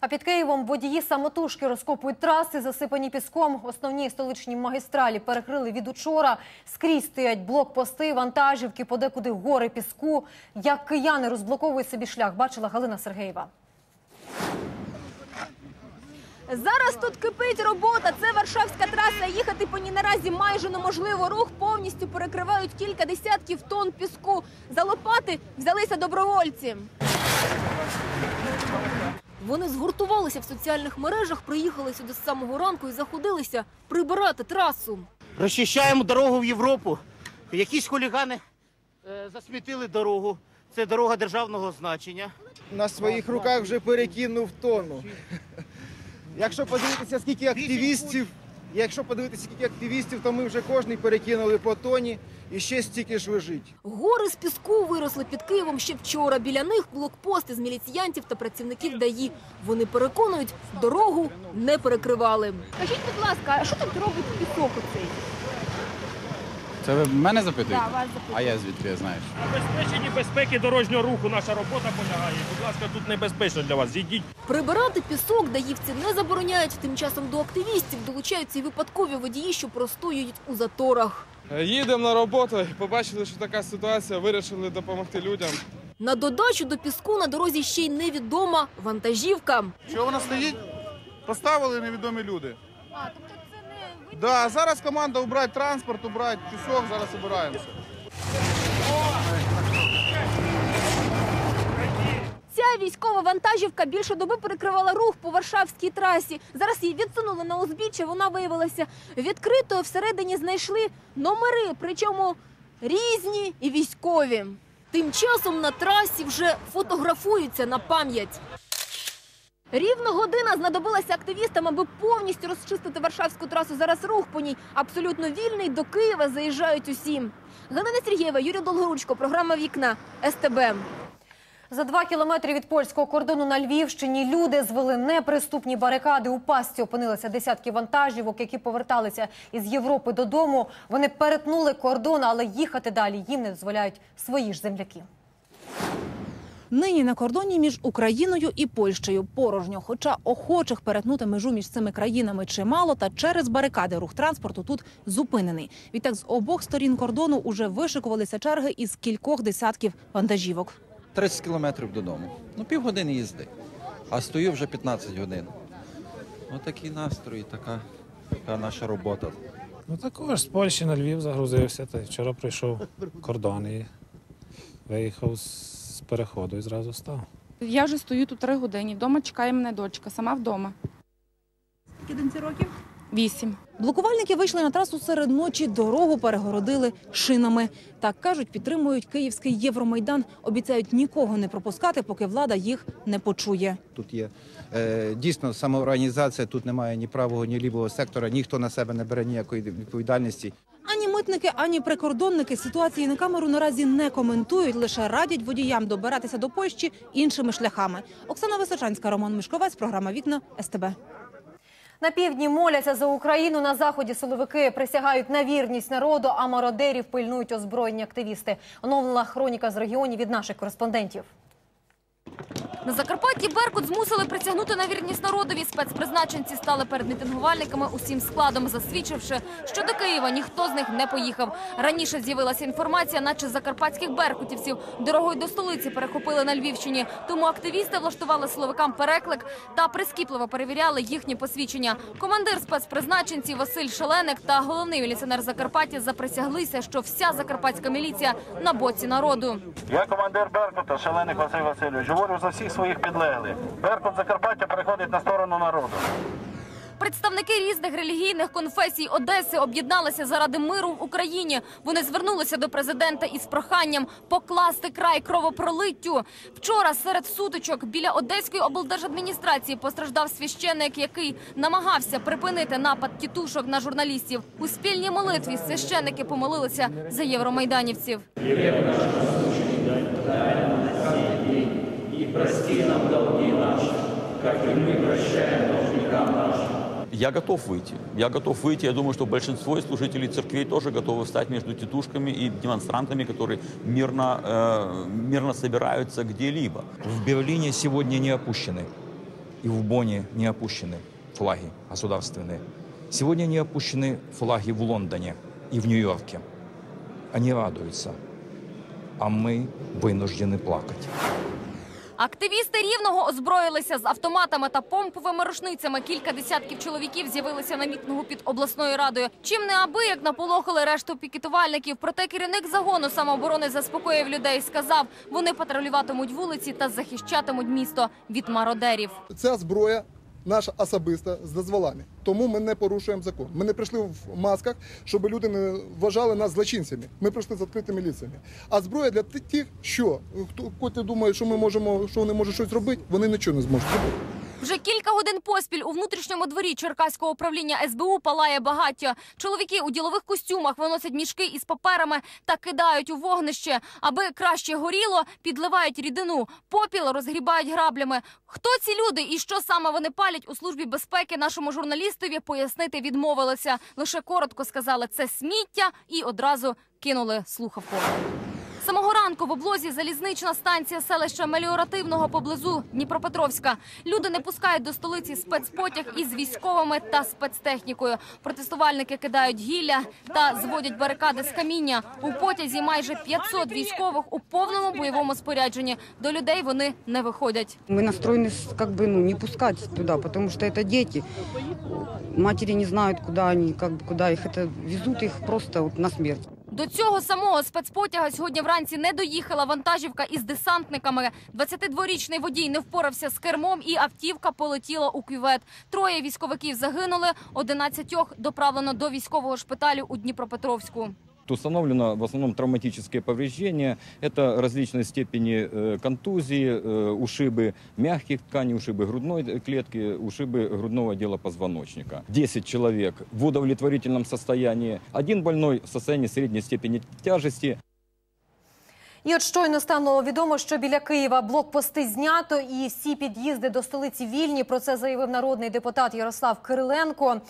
А під Києвом водії самотужки розкопують траси, засипані піском. Основні столичні магістралі перекрили від учора. Скрізь стоять блокпости, вантажівки, подекуди гори піску. Як кияни розблоковують собі шлях, бачила Галина Сергеєва. Зараз тут кипить робота. Це Варшавська траса. Їхати по ній наразі майже неможливо. Рух повністю перекривають кілька десятків тонн піску. За лопати взялися добровольці. Вони згуртувалися в соціальних мережах, приїхали сюди з самого ранку і заходилися прибирати трасу. Розчищаємо дорогу в Європу. Якісь хулігани е, засмітили дорогу. Це дорога державного значення. на своїх руках вже перекинув тонну. Якщо подивитися, скільки активістів, якщо подивитися, скільки активістів, то ми вже кожний перекинули по тоні і ще стільки ж лежить. Гори з піску виросли під Києвом ще вчора. Біля них блокпости з міліціянтів та працівників ДАІ. Вони переконують, дорогу не перекривали. Скажіть, будь ласка, а що тут робить пісок оцей? Це ви мене запитуєте? Да, вас запитую. А я звідки я знаю? Забезпеченні безпеки дорожнього руху наша робота полягає. Будь ласка, тут небезпечно для вас. Зійдіть. Прибирати пісок даївці не забороняють. Тим часом до активістів долучаються і випадкові водії, що простоюють у заторах. Їдемо на роботу, побачили, що така ситуація, вирішили допомогти людям. На додачу до піску на дорозі ще й невідома вантажівка. Що вона стоїть? Поставили невідомі люди. А, тобто це не да, зараз команда убрати транспорт, убрати пісок, зараз обираємося. Ця військова вантажівка більше доби перекривала рух по Варшавській трасі. Зараз її відсунули на узбіччя. Вона виявилася відкритою. Всередині знайшли номери, причому різні і військові. Тим часом на трасі вже фотографуються на пам'ять. Рівно година знадобилася активістам, аби повністю розчистити Варшавську трасу. Зараз рух по ній абсолютно вільний. До Києва заїжджають усі. Галина Сергієва, Юрій Долгоручко, програма Вікна СТБ. За два кілометри від польського кордону на Львівщині люди звели неприступні барикади. У пастці опинилися десятки вантажівок, які поверталися із Європи додому. Вони перетнули кордон, але їхати далі їм не дозволяють свої ж земляки. Нині на кордоні між Україною і Польщею порожньо. Хоча охочих перетнути межу між цими країнами чимало, та через барикади рух транспорту тут зупинений. Відтак з обох сторін кордону уже вишикувалися черги із кількох десятків вантажівок. 30 кілометрів додому. Ну, півгодини їзди. А стою вже 15 годин. Отакий настрій, така, така наша робота. Ну також з Польщі на Львів загрузився. Та вчора прийшов кордон і виїхав з переходу і зразу став. Я вже стою тут три години. Вдома чекає мене дочка, сама вдома. Скільки років? Вісім. Блокувальники вийшли на трасу серед ночі, дорогу перегородили шинами. Так кажуть, підтримують київський Євромайдан. Обіцяють нікого не пропускати, поки влада їх не почує. Тут є е, дійсно самоорганізація, тут немає ні правого, ні лівого сектора, ніхто на себе не бере ніякої відповідальності. Ані митники, ані прикордонники ситуації на камеру наразі не коментують, лише радять водіям добиратися до Польщі іншими шляхами. Оксана Височанська, Роман Мишковець, програма Вікна СТБ. На півдні моляться за Україну. На заході силовики присягають на вірність народу, а мародерів пильнують озброєні активісти. Оновлена хроніка з регіонів від наших кореспондентів. На Закарпатті Беркут змусили присягнути на вірність народові. Спецпризначенці стали перед мітингувальниками усім складом, засвідчивши, що до Києва ніхто з них не поїхав. Раніше з'явилася інформація, наче закарпатських беркутівців дорогою до столиці перехопили на Львівщині. Тому активісти влаштували силовикам переклик та прискіпливо перевіряли їхні посвідчення. Командир спецпризначенців Василь Шаленик та головний міліціонер Закарпаття заприсяглися, що вся закарпатська міліція на боці народу. Я командир Беркута, Шаленик Василь Васильович. Говорю за всіх своїх підлеглих. Беркут Закарпаття переходить на сторону народу. Представники різних релігійних конфесій Одеси об'єдналися заради миру в Україні. Вони звернулися до президента із проханням покласти край кровопролиттю. Вчора серед сутичок біля Одеської облдержадміністрації постраждав священник, який намагався припинити напад тітушок на журналістів. У спільній молитві священники помолилися за євромайданівців. Я готов выйти. Я готов выйти. Я думаю, что большинство из служителей церквей тоже готовы встать между тетушками и демонстрантами, которые мирно, э, мирно собираются где-либо. В Берлине сегодня не опущены. и в Бонне не опущены флаги государственные. Сегодня не опущены флаги в Лондоне и в Нью-Йорке. Они радуются, а мы вынуждены плакать. Активісти рівного озброїлися з автоматами та помповими рушницями. Кілька десятків чоловіків з'явилися на мітингу під обласною радою. Чим не аби як наполохали решту пікетувальників. Проте керівник загону самооборони заспокоїв людей. Сказав, вони патрулюватимуть вулиці та захищатимуть місто від мародерів. Ця зброя наша особиста з дозволами. Тому ми не порушуємо закон. Ми не прийшли в масках, щоб люди не вважали нас злочинцями. Ми прийшли з відкритими ліцями. А зброя для тих, що хто думають, що ми можемо, що вони можуть щось робити, вони нічого не зможуть. Вже кілька годин поспіль у внутрішньому дворі Черкаського управління СБУ палає багаття. Чоловіки у ділових костюмах виносять мішки із паперами та кидають у вогнище. Аби краще горіло, підливають рідину. Попіл розгрібають граблями. Хто ці люди і що саме вони палять у службі безпеки нашому журналістові пояснити відмовилися. Лише коротко сказали це сміття і одразу кинули слухавку З Самого ранку в облозі залізнична станція селища Меліоративного поблизу Дніпропетровська. Люди не пускають до столиці спецпотяг із військовими та спецтехнікою. Протестувальники кидають гілля та зводять барикади з каміння. У потязі майже 500 військових у повному бойовому спорядженні. До людей вони не виходять. Мы настроены с- как бы ну, не пускать туда, потому что это дети. Матери не знают, куда они, как бы, куда их это везут их просто вот на смерть. До цього самого спецпотяга сьогодні вранці не доїхала вантажівка із десантниками. 22-річний водій не впорався з кермом, і автівка полетіла у кювет. Троє військовиків загинули, 11 доправлено до військового шпиталю у Дніпропетровську. Установлено в основном травматические повреждения. Это различной степени э, контузии, э, ушибы мягких тканей, ушибы грудной клетки, ушибы грудного отдела позвоночника. 10 человек в удовлетворительном состоянии. Один больной в состоянии средней степени тяжести. І от щойно стало відомо, що біля Києва блокпости знято і всі під'їзди до столиці вільні. Про це заявив народний депутат Ярослав Кириленко.